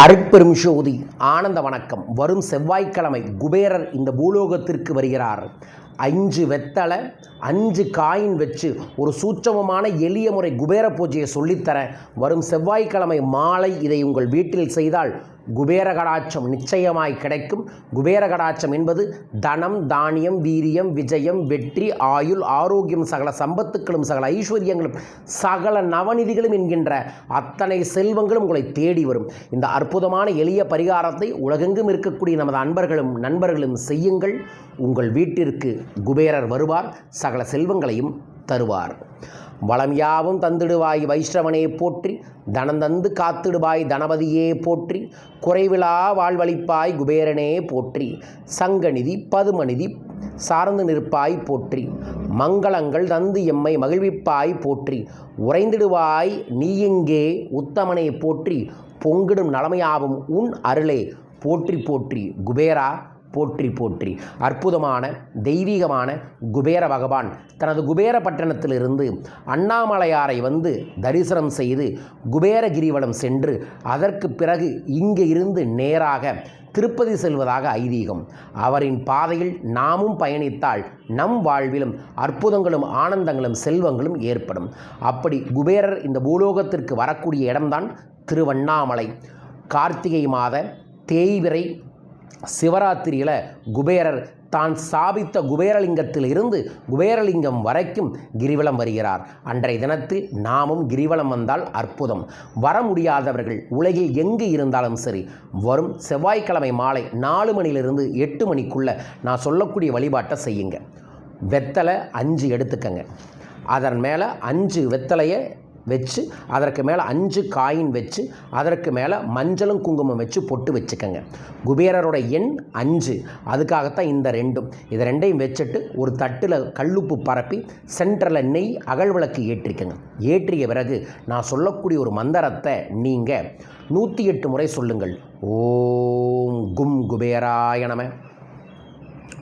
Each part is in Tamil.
அருட்பெரும் ஜோதி ஆனந்த வணக்கம். வரும் செவ்வாய்க்கிழமை குபேரர் இந்த பூலோகத்திற்கு வருகிறார். அஞ்சு வெத்தலை அஞ்சு காயின் வச்சு ஒரு சூட்சமமான எளிய முறை குபேர பூஜையை சொல்லித்தர வரும் செவ்வாய்க்கிழமை மாலை இதை உங்கள் வீட்டில் செய்தால் குபேரகடாட்சம் நிச்சயமாய் கிடைக்கும். குபேரகடாட்சம் என்பது தனம் தானியம் வீரியம் விஜயம் வெற்றி ஆயுள் ஆரோக்கியம் சகல சம்பத்துக்களும் சகல ஐஸ்வர்யங்களும் சகல நவநிதிகளும் என்கின்ற அத்தனை செல்வங்களும் உங்களை தேடி வரும். இந்த அற்புதமான எளிய பரிகாரத்தை உலகெங்கும் இருக்கக்கூடிய நமது அன்பர்களும் நண்பர்களும் செய்யுங்கள். உங்கள் வீட்டிற்கு குபேரர் வருவார் சகல செல்வங்களையும் தருவார். வளம் யாவும் தந்திடுவாய் வைஷ்ணவனே போற்றி தனந்தந்து காத்திடுவாய் தனபதியே போற்றி குறைவிலா வாழ்வழிப்பாய் குபேரனே போற்றி சங்கநிதி பதுமநிதி சார்ந்து நிற்பாய் போற்றி மங்களங்கள் தந்து எம்மை மகிழ்விப்பாய் போற்றி உறைந்திடுவாய் நீயெங்கே உத்தமனே போற்றி பொங்கிடும் நலமையாவும் உன் அருளே போற்றி போற்றி குபேரா போற்றி போற்றி. அற்புதமான தெய்வீகமான குபேர பகவான் தனது குபேர பட்டணத்திலிருந்து அண்ணாமலையாரை வந்து தரிசனம் செய்து குபேர கிரிவலம் சென்று அதற்கு பிறகு இங்கே இருந்து நேராக திருப்பதி செல்வதாக ஐதீகம். அவரின் பாதையில் நாமும் பயணித்தால் நம் வாழ்விலும் அற்புதங்களும் ஆனந்தங்களும் செல்வங்களும் ஏற்படும். அப்படி குபேரர் இந்த பூலோகத்திற்கு வரக்கூடிய இடம்தான் திருவண்ணாமலை. கார்த்திகை மாத தேய்விரை சிவராத்திரியில் குபேரர் தான் சாபித்த குபேரலிங்கத்திலிருந்து குபேரலிங்கம் வரைக்கும் கிரிவலம் வருகிறார். அன்றைய தினத்தில் நாமும் கிரிவலம் வந்தால் அற்புதம். வர முடியாதவர்கள் உலகில் எங்கு இருந்தாலும் சரி வரும் செவ்வாய்க்கிழமை மாலை நாலு மணியிலிருந்து எட்டு மணிக்குள்ளே நான் சொல்லக்கூடிய வழிபாட்டை செய்யுங்க. வெத்தலை அஞ்சு எடுத்துக்கங்க. அதன் மேலே அஞ்சு வெத்தலையை வச்சு அதற்கு மேலே அஞ்சு காயின் வச்சு அதற்கு மேலே மஞ்சளும் குங்குமம் வச்சு பொட்டு வச்சுக்கோங்க. குபேரரோட எண் அஞ்சு. அதுக்காகத்தான் இந்த ரெண்டும். இது ரெண்டையும் வச்சுட்டு ஒரு தட்டில் கல்லுப்பு பரப்பி சென்டரில் நெய் அகழ்விளக்கு ஏற்றிக்கங்க. ஏற்றிய பிறகு நான் சொல்லக்கூடிய ஒரு மந்திரத்தை நீங்கள் நூற்றி எட்டு முறை சொல்லுங்கள். ஓம் கும் குபேராய நம.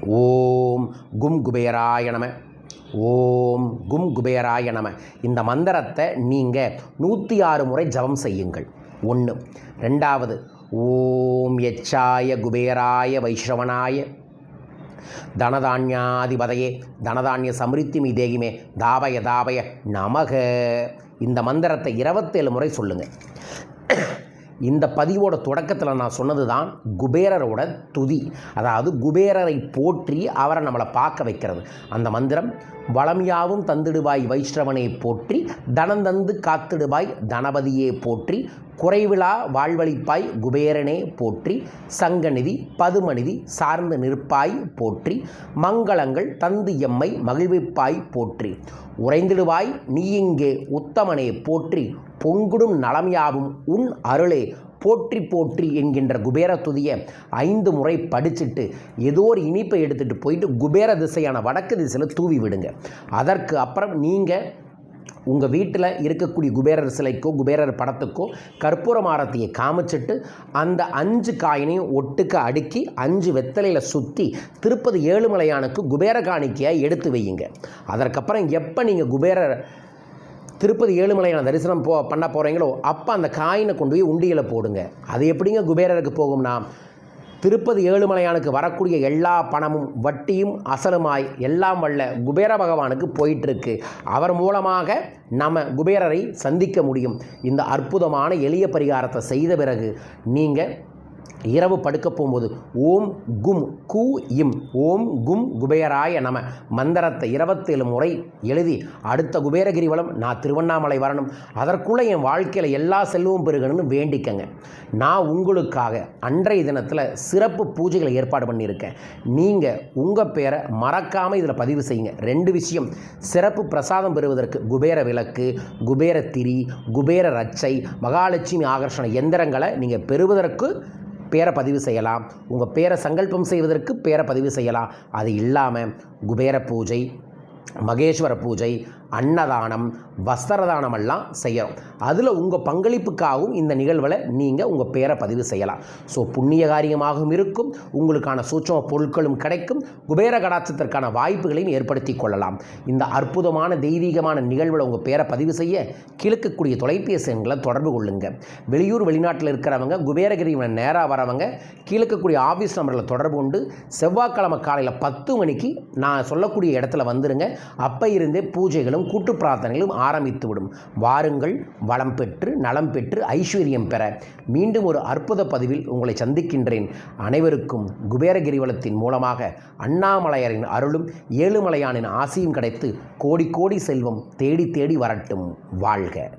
ஓம் கும் குபேராய நம. ஓம் கும் குபேராய நம. இந்த மந்திரத்தை நீங்கள் நூற்றி ஆறு முறை ஜபம் செய்யுங்கள். ஒன்று ரெண்டாவது ஓம் எச்சாய குபேராய வைஷ்ணவனாய. தனதான்யாதிபதையே தனதானிய சமிருத்தி மீ தேகிமே தாபய தாபய நமக. இந்த மந்திரத்தை இருபத்தேழு முறை சொல்லுங்கள் இந்த பதிவோட தொடக்கத்தில் நான் சொன்னது தான் குபேரரோட துதி. அதாவது குபேரரை போற்றி அவரை நம்மளை பார்க்க வைக்கிறது. அந்த மந்திரம் வளம்யாவும் தந்திடுவாய் வைஷ்ணவனை போற்றி தனந்தந்து காத்திடுவாய் தனபதியே போற்றி குறைவிழா வாழ்வழிப்பாய் குபேரனே போற்றி சங்கநிதி பதுமநிதி சார்ந்து நிற்பாய் போற்றி மங்களங்கள் தந்து எம்மை மகிழ்விப்பாய் போற்றி உறைந்திடுவாய் நீ இங்கே உத்தமனே போற்றி பொங்குடும் நலம் யாவும் உன் அருளே. போற்றி போற்றி என்கின்ற குபேர துதியை ஐந்து முறை படிச்சுட்டு ஏதோ ஒரு இனிப்பை எடுத்துகிட்டு போயிட்டு குபேர திசையான வடக்கு திசையில் தூவி விடுங்க. அதற்கு அப்புறம் நீங்கள் உங்கள் வீட்டில் இருக்கக்கூடிய குபேரர் சிலைக்கோ குபேரர் படத்துக்கோ கற்பூர மாரத்தையை காமிச்சிட்டு அந்த அஞ்சு காயினையும் ஒட்டுக்க அடுக்கி அஞ்சு வெத்தலையில் சுற்றி திருப்பதி ஏழுமலையானுக்கு குபேர காணிக்கையாக எடுத்து வையுங்க. அதற்கப்புறம் எப்போ நீங்கள் குபேரர் திருப்பதி ஏழுமலையான தரிசனம் போ பண்ண போகிறீங்களோ அப்போ அந்த காயினை கொண்டு போய் உண்டியில் போடுங்க. அது எப்படிங்க குபேரருக்கு போகும்னா திருப்பதி ஏழுமலையானுக்கு வரக்கூடிய எல்லா பணமும் வட்டியும் அசலுமாய் எல்லாம் வல்ல குபேர பகவானுக்கு போயிட்டுருக்கு. அவர் மூலமாக நம்ம குபேரரை சந்திக்க முடியும். இந்த அற்புதமான எளிய பரிகாரத்தை செய்த பிறகு நீங்கள் இரவு படுக்க போகும்போது ஓம் கும் கு இம் ஓம் கும் குபேராய நம. மந்திரத்தை இருபத்தேழு முறை எழுதி அடுத்த குபேரகிரிவலம் நான் திருவண்ணாமலை வரணும். அதற்குள்ளே என் வாழ்க்கையில் எல்லா செல்வமும் பெருகணும்னு வேண்டிக்கங்க. நான் உங்களுக்காக அன்றைய தினத்தில் சிறப்பு பூஜைகளை ஏற்பாடு பண்ணியிருக்கேன். நீங்கள் உங்கள் பேரை மறக்காமல் இதில் பதிவு செய்யுங்க. ரெண்டு விஷயம் சிறப்பு பிரசாதம் பெறுவதற்கு குபேர விளக்கு குபேர திரி குபேர ரச்சை மகாலட்சுமி ஆகர்ஷண எந்திரங்களை நீங்கள் பெறுவதற்கு பேரை பதிவு செய்யலாம். உங்கள் பேரை சங்கல்பம் செய்வதற்கு பேரை பதிவு செய்யலாம். அது இல்லாமல் குபேர பூஜை மகேஸ்வர பூஜை அன்னதானம் வஸ்திரதானம் எல்லாம் செய்யறோம். அதில் உங்கள் பங்களிப்புக்காகவும் இந்த நிகழ்வில் நீங்கள் உங்கள் பேரை பதிவு செய்யலாம். ஸோ புண்ணிய காரியமாகவும் இருக்கும் உங்களுக்கான சூட்சம பொருட்களும் கிடைக்கும் குபேர கடாட்சத்திற்கான வாய்ப்புகளையும் ஏற்படுத்தி கொள்ளலாம். இந்த அற்புதமான தெய்வீகமான நிகழ்வில் உங்கள் பேரை பதிவு செய்ய கிழக்கக்கூடிய தொலைபேசி எண்களை தொடர்பு கொள்ளுங்க. வெளியூர் வெளிநாட்டில் இருக்கிறவங்க குபேரகிரி நேராக வரவங்க கீழக்கக்கூடிய ஆஃபீஸ் நம்பரில் தொடர்பு கொண்டு செவ்வாய்க்கிழமை காலையில் பத்து மணிக்கு நான் சொல்லக்கூடிய இடத்துல வந்துருங்க. அப்போ இருந்தே பூஜைகளும் கூட்டு பிரார்த்தனைகளும் ஆரம்பித்து விடும் வாருங்கள் வளம் பெற்று நலம் பெற்று ஐஸ்வர்யம் பெற. மீண்டும் ஒரு அற்புத பதிவில் உங்களை சந்திக்கின்றேன். அனைவருக்கும் குபேர கிரிவலத்தின் மூலமாக அண்ணாமலையரின் அருளும் ஏழுமலையானின் ஆசையும் கிடைத்து கோடி கோடி செல்வம் தேடி தேடி வரட்டும். வாழ்க!